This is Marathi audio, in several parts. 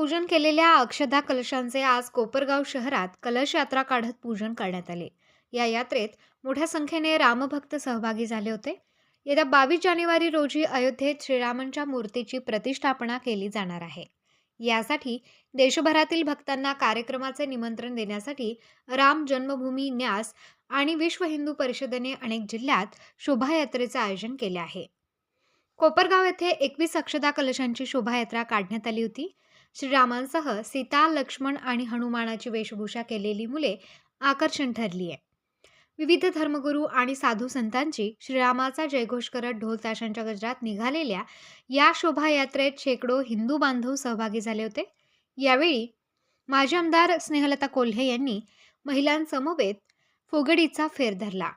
पूजन केलेल्या अक्षदा कलशांचे आज कोपरगाव शहरात कलश यात्रा काढत पूजन करण्यात आले. या यात्रेत मोठ्या संख्येने रामभक्त सहभागी झाले होते. येत्या बावीस जानेवारी रोजी अयोध्येत श्रीरामांच्या मूर्तीची प्रतिष्ठापना केली जाणार आहे. यासाठी देशभरातील भक्तांना कार्यक्रमाचे निमंत्रण देण्यासाठी राम जन्मभूमी न्यास आणि विश्व हिंदू परिषदेने अनेक जिल्ह्यात शोभायात्रेचे आयोजन केले आहे. कोपरगाव येथे एकवीस अक्षदा कलशांची शोभायात्रा काढण्यात आली होती. श्रीरामांसह सीता लक्ष्मण आणि हनुमानाची वेशभूषा केलेली मुले आकर्षण ठरली आहे. विविध धर्मगुरू आणि साधू संतांची श्रीरामाचा जयघोष करत ढोल ताशांच्या गजरात निघालेल्या या शोभायात्रेत शेकडो हिंदू बांधव सहभागी झाले होते. यावेळी माजी आमदार स्नेहलता कोल्हे यांनी महिलांसमवेत फुगडीचा फेर धरला.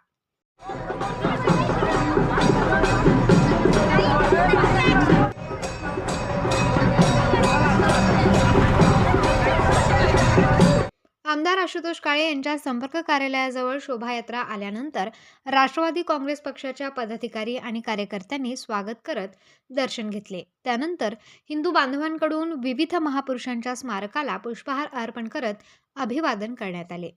आमदार आशुतोष काळे यांच्या संपर्क कार्यालयाजवळ शोभायात्रा आल्यानंतर राष्ट्रवादी काँग्रेस पक्षाच्या पदाधिकारी आणि कार्यकर्त्यांनी स्वागत करत दर्शन घेतले. त्यानंतर हिंदू बांधवांकडून विविध महापुरुषांच्या स्मारकाला पुष्पहार अर्पण करत अभिवादन करण्यात आले.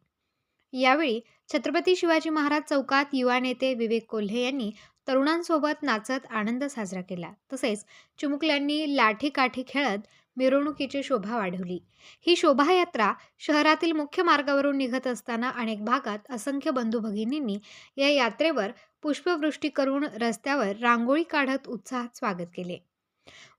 यावेळी छत्रपती शिवाजी महाराज चौकात युवा नेते विवेक कोल्हे यांनी तरुणांसोबत नाचत आनंद साजरा केला. तसेच चिमुकल्यांनी लाठी काठी खेळत मिरवणुकीची शोभा वाढवली. ही शोभायात्रा शहरातील मुख्य मार्गावरून निघत असताना अनेक भागात असंख्य बंधू भगिनींनी या यात्रेवर पुष्पवृष्टी करून रस्त्यावर रांगोळी काढत उत्साहात स्वागत केले.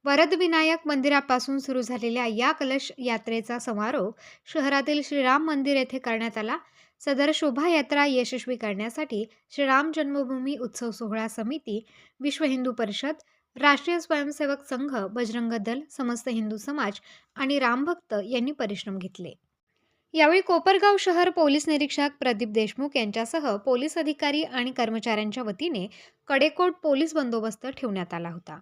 वरदविनायक मंदिरापासून सुरू झालेल्या या कलश यात्रेचा समारोप शहरातील श्रीराम मंदिर येथे करण्यात आला. सदर शोभायात्रा यशस्वी करण्यासाठी श्रीराम जन्मभूमी उत्सव सोहळा समिती विश्व हिंदू परिषद राष्ट्रीय स्वयंसेवक संघ बजरंग दल समस्त हिंदू समाज आणि रामभक्त यांनी परिश्रम घेतले. यावेळी कोपरगाव शहर पोलीस निरीक्षक प्रदीप देशमुख यांच्यासह पोलीस अधिकारी आणि कर्मचाऱ्यांच्या वतीने कडेकोट पोलीस बंदोबस्त ठेवण्यात आला होता.